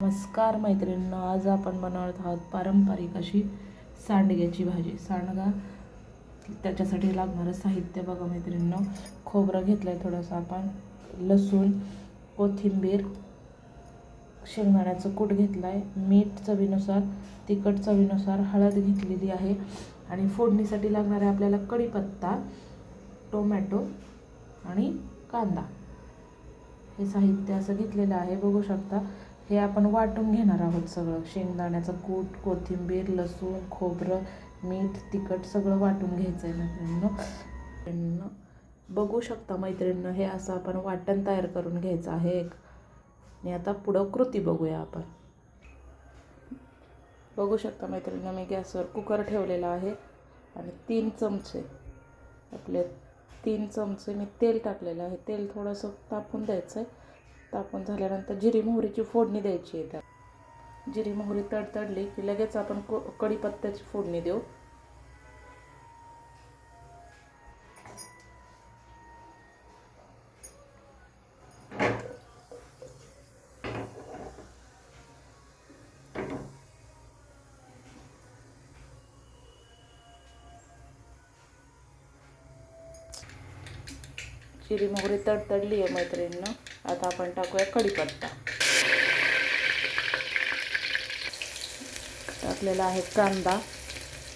नमस्कार मैत्रिणींनो आज आपण बनवत आहोत पारंपरिक अशी सांडग्याची भाजी. सांडगा त्याच्यासाठी लागणारं साहित्य बघा मैत्रिणींनो. खोबरं घेतलं आहे थोडंसं आपण लसूण कोथिंबीर शेंगदाण्याचं कूट घेतलं आहे मीठ चवीनुसार तिखट चवीनुसार हळद घेतलेली आहे आणि फोडणीसाठी लागणारे आपल्याला कढीपत्ता टोमॅटो आणि कांदा. हे साहित्य असं घेतलेलं आहे बघू शकता. हे आपण वाटून घेणार आहोत सगळं. शेंगदाण्याचं कूट कोथिंबीर लसूण खोबरं मीठ तिखट सगळं वाटून घ्यायचं आहे मैत्रिणींनो बघू शकता मैत्रिणींनो हे असं आपण वाटण तयार करून घ्यायचं आहे एक. आणि आता पुढं कृती बघूया आपण. बघू शकता मैत्रिणींनो मी गॅसवर कुकर ठेवलेला आहे. आणि तीन चमचे आपले तीन चमचे मी तेल टाकलेलं आहे. तेल थोडंसं तापून द्यायचं आहे तापून झाल्यानंतर जिरी मोहरीची फोडणी द्यायची आहे त्यात. जिरी मोहरी तडतडली की लगेच आपण को कढीपत्त्याची फोडणी देऊ. जिरी मोहरी तडतडली आहे मैत्रिणीनं. आता आपण टाकूया कढीपत्ता. टाकलेला आहे कांदा.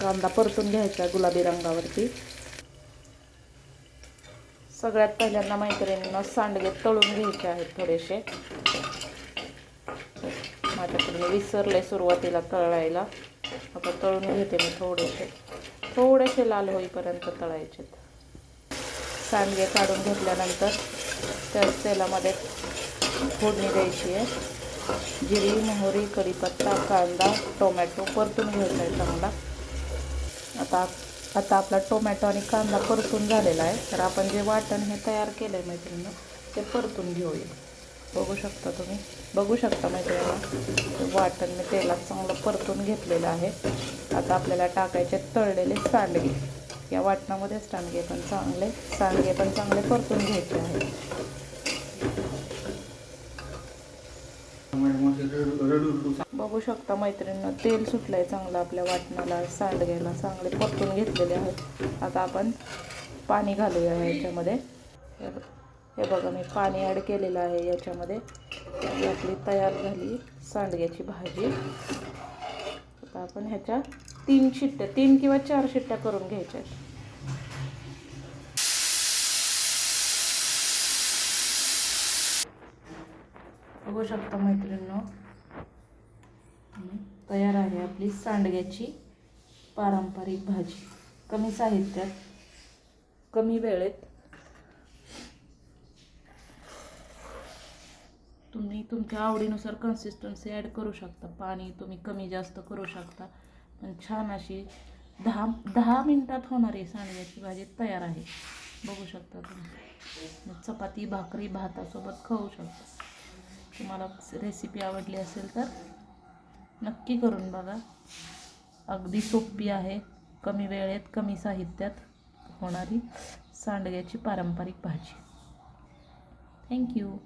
कांदा परतून घ्यायचा गुलाबी रंगावरती. सगळ्यात पहिल्यांदा मैत्रिणींना सांडगे तळून घ्यायचे आहेत थोडेसे. माझ्याकडे विसरले सुरुवातीला तळायला. आता तळून घेते मी थोडेसे. थोडेसे लाल होईपर्यंत तळायचे सांडगे काढून घेतल्यानंतर त्याच तेलामध्ये फोडणी द्यायची आहे. जिरी मोहरी कढीपत्ता कांदा टोमॅटो परतून घ्यायचा आहे चांगला. आता आता आपला टोमॅटो आणि कांदा परतून झालेला आहे. तर आपण जे वाटण हे तयार केलं आहे मैत्रिणीनं ते परतून घेऊया. बघू शकता तुम्ही? बघू शकता मैत्रिणीला वाटण मी तेलात चांगलं परतून घेतलेलं आहे. आता आपल्याला टाकायचे तळलेले सांडगे. या वाटणामध्ये सांडगे पण चांगले सांडगे पण चांगले परतून घ्यायचे आहेत. बघू शकता मैत्रिणीनं तेल सुटलंय चांगलं आपल्या वाटणाला सांडग्याला चांगले परतून घेतलेले आहेत. आता आपण पाणी घालूया याच्यामध्ये. हे बघा मी पाणी ॲड केलेलं आहे याच्यामध्ये. आपली तयार झाली सांडग्याची भाजी. आता आपण ह्याच्या तीन शिट्ट्या तीन किंवा चार शिट्ट्या करून घ्यायच्या बघू शकता मैत्रिणींनो. तयार आहे आपली सांडग्याची पारंपरिक भाजी. कमी साहित्यात कमी वेळेत. तुम्ही तुमच्या आवडीनुसार कन्सिस्टन्सी ॲड करू शकता. पाणी तुम्ही कमी जास्त करू शकता. पण छान अशी दहा दहा मिनटात होणारी सांडग्याची भाजी तयार आहे. बघू शकता तुम्ही. चपाती भाकरी भातासोबत खाऊ शकता. तुम्हाला रेसिपी आवडली असेल तर नक्की करून बघा. अगदी सोपी आहे कमी वेळेत कमी साहित्यात होणारी सांडग्याची पारंपरिक भाजी. थँक्यू